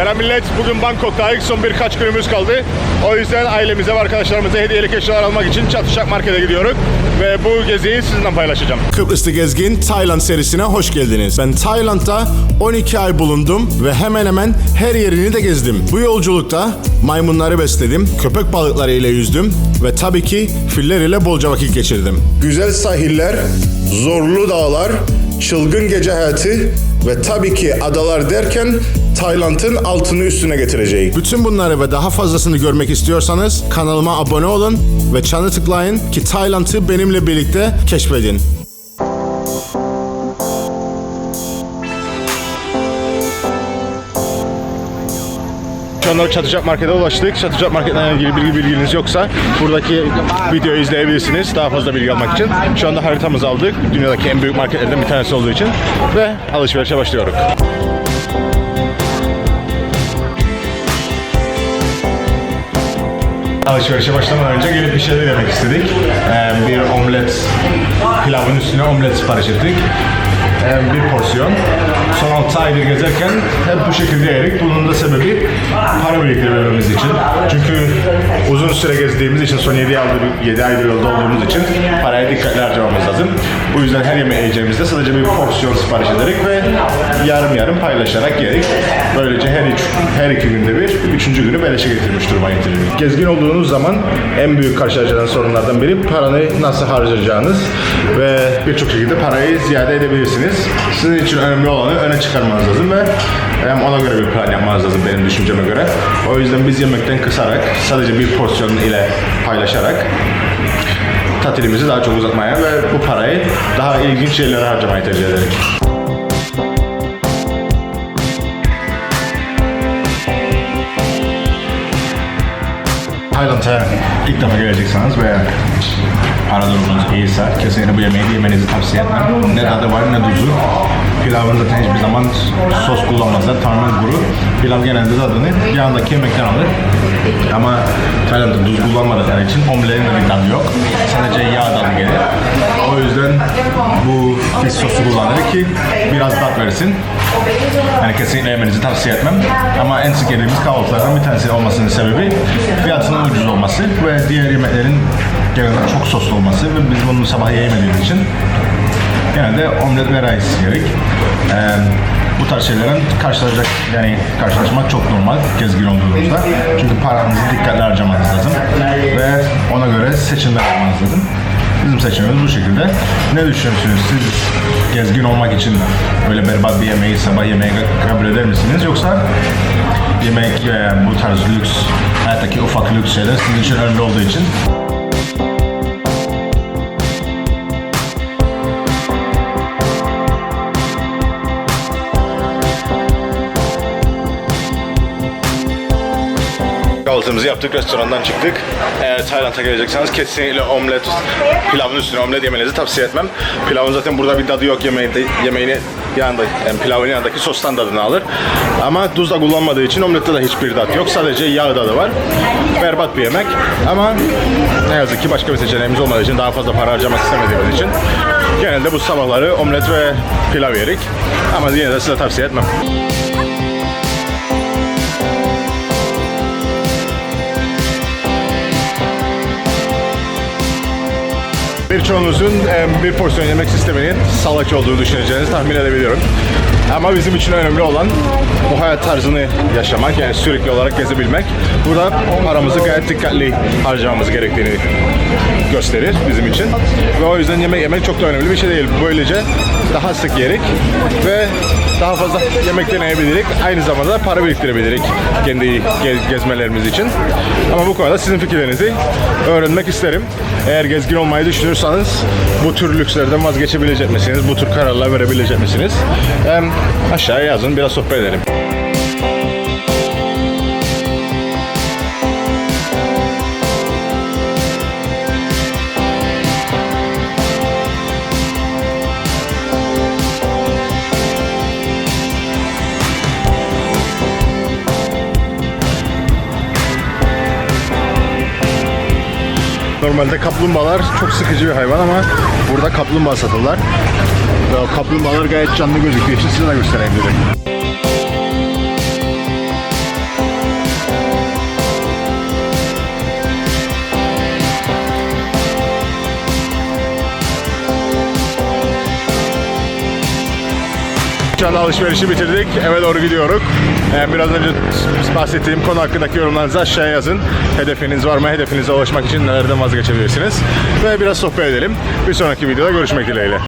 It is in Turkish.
Selam millet. Bugün Bangkok'tayız. Son birkaç günümüz kaldı. O yüzden ailemize ve arkadaşlarımıza hediyelik eşyalar almak için Çatışak Market'e gidiyoruz. Ve bu geziyi sizinle paylaşacağım. Kıbrıs'ta Gezgin Tayland serisine hoş geldiniz. Ben Tayland'da 12 ay bulundum ve hemen hemen her yerini de gezdim. Bu yolculukta maymunları besledim, köpek balıkları ile yüzdüm ve tabii ki filler ile bolca vakit geçirdim. Güzel sahiller, zorlu dağlar, çılgın gece hayatı ve tabii ki adalar derken Tayland'ın altını üstüne getireceği. Bütün bunları ve daha fazlasını görmek istiyorsanız kanalıma abone olun ve çanı tıklayın ki Tayland'ı benimle birlikte keşfedin. Şu anda Çatıcak Market'e ulaştık. Çatıcak Market'le ilgili bilgi bilginiz yoksa buradaki videoyu izleyebilirsiniz daha fazla bilgi almak için. Şu anda haritamızı aldık. Dünyadaki en büyük marketlerden bir tanesi olduğu için ve alışverişe başlıyoruz. Alışverişe başlamadan önce gelip bir şeyler yemek istedik. Ee, bir omlet, pilavın üstüne omlet sipariş ettik. Ee, bir porsiyon. Son 6 aydır gezerken hep bu şekilde yedik. Bunun da sebebi para biriktirmemiz için. Çünkü uzun süre gezdiğimiz için, son 7 aydır, 7 aydır yolda olduğumuz için paraya dikkatli harcamamız lazım. Bu yüzden her yemeği yiyeceğimizde sadece bir porsiyon sipariş ederek ve yarım yarım paylaşarak yedik. Böylece her, üç, her iki günde bir, üçüncü günü beleşe getirmiş duruma getirdik. Gezgin olduğunuz zaman en büyük karşılaşacağınız sorunlardan biri paranı nasıl harcayacağınız ve birçok şekilde parayı ziyade edebilirsiniz. Sizin için önemli olanı öne çıkarmanız lazım ve hem ona göre bir plan yapmanız lazım benim düşünceme göre. O yüzden biz yemekten kısarak, sadece bir porsiyon ile paylaşarak tatilimizi daha çok uzatmaya ve bu parayı daha ilginç şeylere harcamayı tercih ederek. Tayland'a ilk defa gelecekseniz veya para durumunuz iyiyse kesinlikle bu yemeği yemenizi tavsiye etmem. Ne tadı var ne tuzu. Pilavın zaten hiçbir zaman sos kullanmazlar. Tamamen kuru. Pilav genelde tadını yanındaki yemekten alır. Ama Tayland'da tuz kullanmadıkları için omletin de bir tadı yok. Sadece yağ tadı fiş sosu kullanır ki biraz tat versin. Yani kesinlikle yemenizi tavsiye etmem. Ama en sık yediğimiz kahvaltılardan bir tanesi olmasının sebebi fiyatının ucuz olması ve diğer yemeklerin genelde çok soslu olması ve biz bunu sabah yemediğimiz için genelde omlet ve rice gerek. Ee, bu tarz şeylerin karşılaşacak yani karşılaşmak çok normal gezgin olduğunuzda. Çünkü paranızı dikkatli harcamanız lazım ve ona göre seçimler yapmanız lazım. Bizim seçimimiz bu şekilde. Ne düşünüyorsunuz? Siz gezgin olmak için böyle berbat bir yemeği sabah yemeği kabul eder misiniz? Yoksa yemek ve bu tarz lüks, hayattaki ufak lüks şeyler sizin için önemli olduğu için Kahvaltımızı yaptık, restorandan çıktık. Eğer Tayland'a gelecekseniz kesinlikle omlet, pilavın üstüne omlet yemenizi tavsiye etmem. Pilavın zaten burada bir tadı yok yemeğinde, yemeğini yanında, yani pilavın yanındaki sostan tadını alır. Ama tuz da kullanmadığı için omlette de hiçbir tat yok. Sadece yağ tadı var. Berbat bir yemek. Ama ne yazık ki başka bir seçeneğimiz olmadığı için, daha fazla para harcamak istemediğimiz için genelde bu sabahları omlet ve pilav yerik. Ama yine de size tavsiye etmem. Birçoğunuzun bir porsiyon yemek sisteminin salak olduğunu düşüneceğinizi tahmin edebiliyorum. Ama bizim için önemli olan bu hayat tarzını yaşamak, yani sürekli olarak gezebilmek. Burada paramızı gayet dikkatli harcamamız gerektiğini gösterir bizim için. Ve o yüzden yemek yemek çok da önemli bir şey değil. Böylece daha sık yerik ve daha fazla yemek deneyebilirik. Aynı zamanda da para biriktirebilirik kendi ge- gezmelerimiz için. Ama bu konuda sizin fikirlerinizi öğrenmek isterim. Eğer gezgin olmayı düşünüyorsanız bu tür lükslerden vazgeçebilecek misiniz? Bu tür kararlar verebilecek misiniz? Hem aşağıya yazın biraz sohbet edelim. Normalde kaplumbağalar çok sıkıcı bir hayvan ama burada kaplumbağa satırlar. Kaplumbağalar gayet canlı gözüküyor için size de göstereyim dedim. Şu anda alışverişi bitirdik. Eve doğru gidiyoruz. Ee, biraz önce bahsettiğim konu hakkındaki yorumlarınızı aşağıya yazın. Hedefiniz var mı? Hedefinize ulaşmak için nelerden vazgeçebilirsiniz? Ve biraz sohbet edelim. Bir sonraki videoda görüşmek dileğiyle.